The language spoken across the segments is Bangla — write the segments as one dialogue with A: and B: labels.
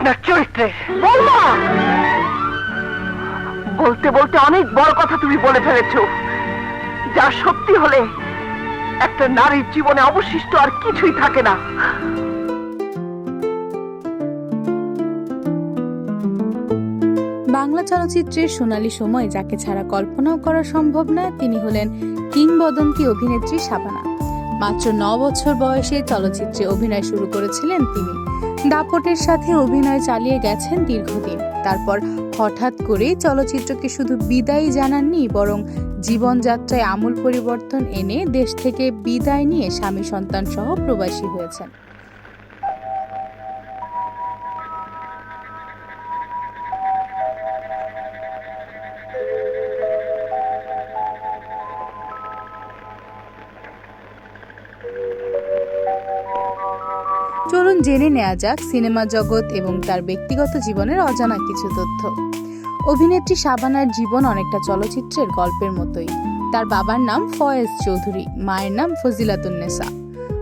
A: আপনার চরিত্রে।
B: বলতে বলতে অনেক বড় কথা তুমি বলে ফেলেছো। যা সত্যি হলে একটা নারীর জীবনে অবশিষ্ট আর কিছুই থাকে না।
C: বাংলা চলচ্চিত্রের সোনালী সময়, যাকে ছাড়া কল্পনাও করা সম্ভব না, তিনি হলেন কিংবদন্তি অভিনেত্রী শাবানা। মাত্র ন বছর বয়সে চলচ্চিত্রে অভিনয় শুরু করেছিলেন তিনি। দাপটের সাথে অভিনয় চালিয়ে গেছেন দীর্ঘদিন। তারপর হঠাৎ করে চলচ্চিত্রকে শুধু বিদায় জানাননি, বরং জীবনযাত্রায় আমূল পরিবর্তন এনে দেশ থেকে বিদায় নিয়ে স্বামী সন্তান সহ প্রবাসী হয়েছেন। চলুন জেনে নেওয়া যাক সিনেমা জগৎ এবং তার ব্যক্তিগত জীবনের অজানা কিছু তথ্য। অভিনেত্রী শাবানার জীবন অনেকটা চলচ্চিত্রের গল্পের মতোই। তার বাবার নাম ফয়েজ চৌধুরী, মায়ের নাম ফজিলাতুন্নেসা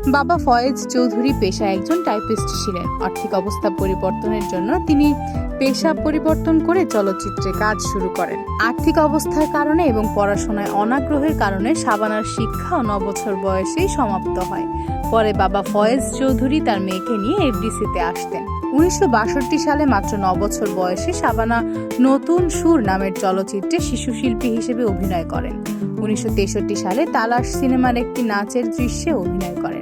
C: বাবা ফয়েজ চৌধুরী পেশায় একজন টাইপিস্ট ছিলেন। আর্থিক অবস্থা পরিবর্তনের জন্য তিনি পেশা পরিবর্তন করে চলচ্চিত্রে কাজ শুরু করেন। আর্থিক অবস্থার কারণে এবং পড়াশোনায় অনাগ্রহের কারণে শাবানার শিক্ষা ন বছর বয়সেই সমাপ্ত হয়। পরে বাবা ফয়েজ চৌধুরী তার মেয়েকে নিয়ে এফডিসিতে আসতেন। উনিশশো বাষট্টি সালে মাত্র বছর বয়সে শাবানা নতুন সুর নামের চলচ্চিত্রে শিশু শিল্পী হিসেবে অভিনয় করেন। উনিশশো তেষট্টি সালে তালাশ সিনেমার একটি নাচের দৃশ্যে অভিনয় করেন।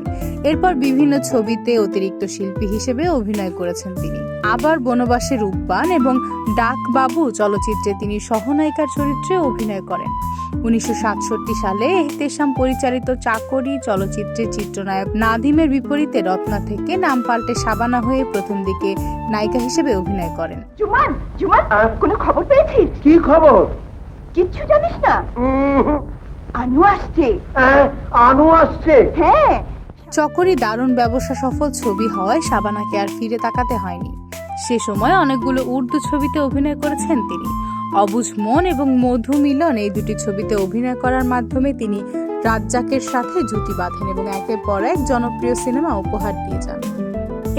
C: এরপর বিভিন্ন ছবিতে অতিরিক্ত শিল্পী হিসেবে অভিনয় করেছেন তিনি। আবার বনবাসে রূপবান এবং ডাকবাবু চলচ্চিত্রে তিনি সহনায়িকার চরিত্রে অভিনয় করেন। উনিশশো সাতষট্টি সালে এহতেশাম পরিচালিত চাকরি চলচ্চিত্রে চিত্রনায়ক নাদিমের বিপরীতে রত্না থেকে নাম পাল্টে সাবানা হয়ে প্রথম দিকে নায়িকা হিসেবে অভিনয় করেন।
B: জুমান জুমান কোনো খবর পেয়েছিস?
A: কি খবর?
B: কিচ্ছু জানিস না। আনু আসছে।
A: আনু আসছে?
B: হ্যাঁ
C: চকরি দারুণ ব্যবসা সফল ছবি হওয়ায় শাবানাকে আর ফিরে তাকাতে হয়নি। সে সময় অনেকগুলো উর্দু ছবিতে অভিনয় করেছেন তিনি। অবুঝ মন এবং মধু মিলন এই দুটি ছবিতে অভিনয় করার মাধ্যমে তিনি রাজ্জাকের সাথে জুটি বাঁধেন এবং একের পর এক জনপ্রিয় সিনেমা উপহার দিয়ে যান।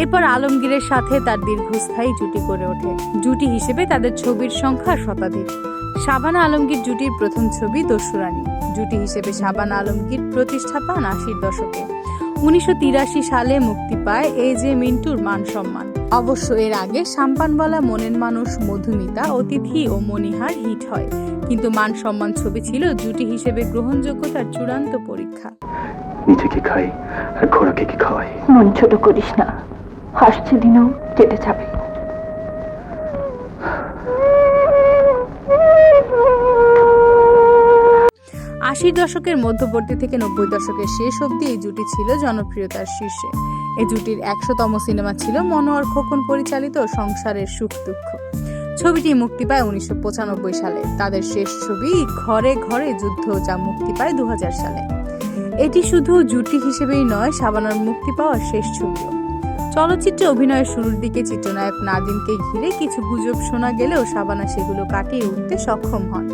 C: এরপর আলমগীরের সাথে তার দীর্ঘস্থায়ী জুটি করে ওঠে। জুটি হিসেবে তাদের ছবির সংখ্যা শতাধিক। শাবানা আলমগীর জুটির প্রথম ছবি দস্যুরানী। জুটি হিসেবে শাবানা আলমগীর প্রতিষ্ঠা পান আশির দশকে। উনিশশো তিরাশি সালে মুক্তি পায় এ জে মিন্টুর মান সম্মান। অবশ্য এর আগে সাম্পানওয়ালা মনের মানুষ মধুমিতা অতিথি ও মনিহার হিট হয়। কিন্তু মান সম্মান ছবি ছিল জুটি হিসেবে গ্রহণযোগ্যতার চূড়ান্ত পরীক্ষা।
D: নিজেকে খাই আর ঘোড়াকে কি খাওয়াই?
B: মন ছোট করিস না। হাসছে দিনও কেটে যাবে।
C: আশির দশকের মধ্যবর্তী থেকে নব্বই দশকের শেষ অবধি এই জুটি ছিল জনপ্রিয়তার শীর্ষে। এই জুটির একশোতম সিনেমা ছিল মনোয়ার খোকন পরিচালিত সংসারের সুখ দুঃখ। ছবিটি মুক্তি পায় উনিশশো পঁচানব্বই সালে। তাদের শেষ ছবি ঘরে ঘরে যুদ্ধ যা মুক্তি পায় দু হাজার সালে। এটি শুধু জুটি হিসেবেই নয় শাবানার মুক্তি পাওয়ার শেষ ছবিও। চলচ্চিত্রে অভিনয়ের শুরুর দিকে চিত্রনায়ক নাদিমকে ঘিরে কিছু গুজব শোনা গেলেও শাবানা সেগুলো কাটিয়ে উঠতে সক্ষম হন।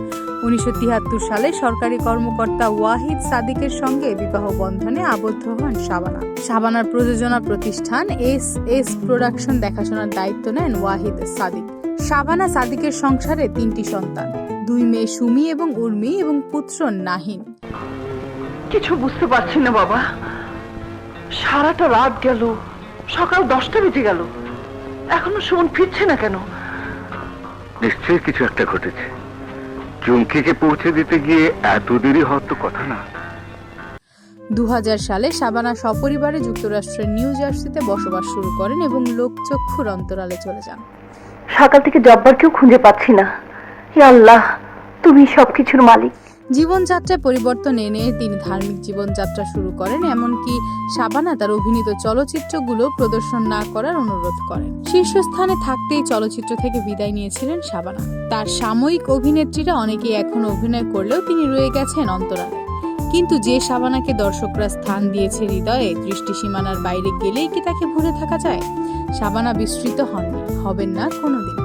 C: উনিশশো তিয়াত্তর সালে সরকারি কর্মকর্তা ওয়াহিদ সাদিকের সঙ্গে বিবাহ বন্ধনে আবদ্ধ হন শাবানা। শাবানার প্রযোজনা প্রতিষ্ঠান এস এস প্রোডাকশন দেখাশোনার দায়িত্ব নেন ওয়াহিদ সাদিক। শাবানা সাদিকের সংসারে তিনটি সন্তান দুই মেয়ে সুমি এবং উর্মি এবং পুত্র নাহিন।
B: কিছু বুঝতে পারছি না বাবা। সারাটা রাত গেল সকাল দশটা বেজে গেল। এখনও সুমন ফিরছে না কেন?
D: নিশ্চয়ই কিছু একটা ঘটেছে। চুমকিকে পৌঁছে দিতে গিয়ে এত দেরি হওয়ার তো কথা না।
C: দু হাজার সালে শাবানা সপরিবারে যুক্তরাষ্ট্রের নিউ জার্সিতে বসবাস শুরু করেন এবং লোকচক্ষুর অন্তরালে চলে যান।
B: সকাল থেকে জব্বার কেউ খুঁজে পাচ্ছি না। হে আল্লাহ তুমি সবকিছুর মালিক।
C: জীবনযাত্রায় পরিবর্তন এনে তিনি ধার্মিক জীবনযাত্রা শুরু করেন, এমনকি শাবানা তার অভিনীত চলচ্চিত্রগুলো প্রদর্শন না করার অনুরোধ করেন। শীর্ষস্থানে থাকতেই চলচ্চিত্র থেকে বিদায় নিয়েছিলেন শাবানা। তার সাময়িক অভিনেত্রীরা অনেকেই এখন অভিনয় করলেও তিনি রয়ে গেছেন অন্তরালে। কিন্তু যে শাবানাকে দর্শকরা স্থান দিয়েছে হৃদয়ে দৃষ্টি সীমানার বাইরে গেলেই কি তাকে ভুলে থাকা যায়? শাবানা বিস্তৃত হননি হবেন না কোনোদিন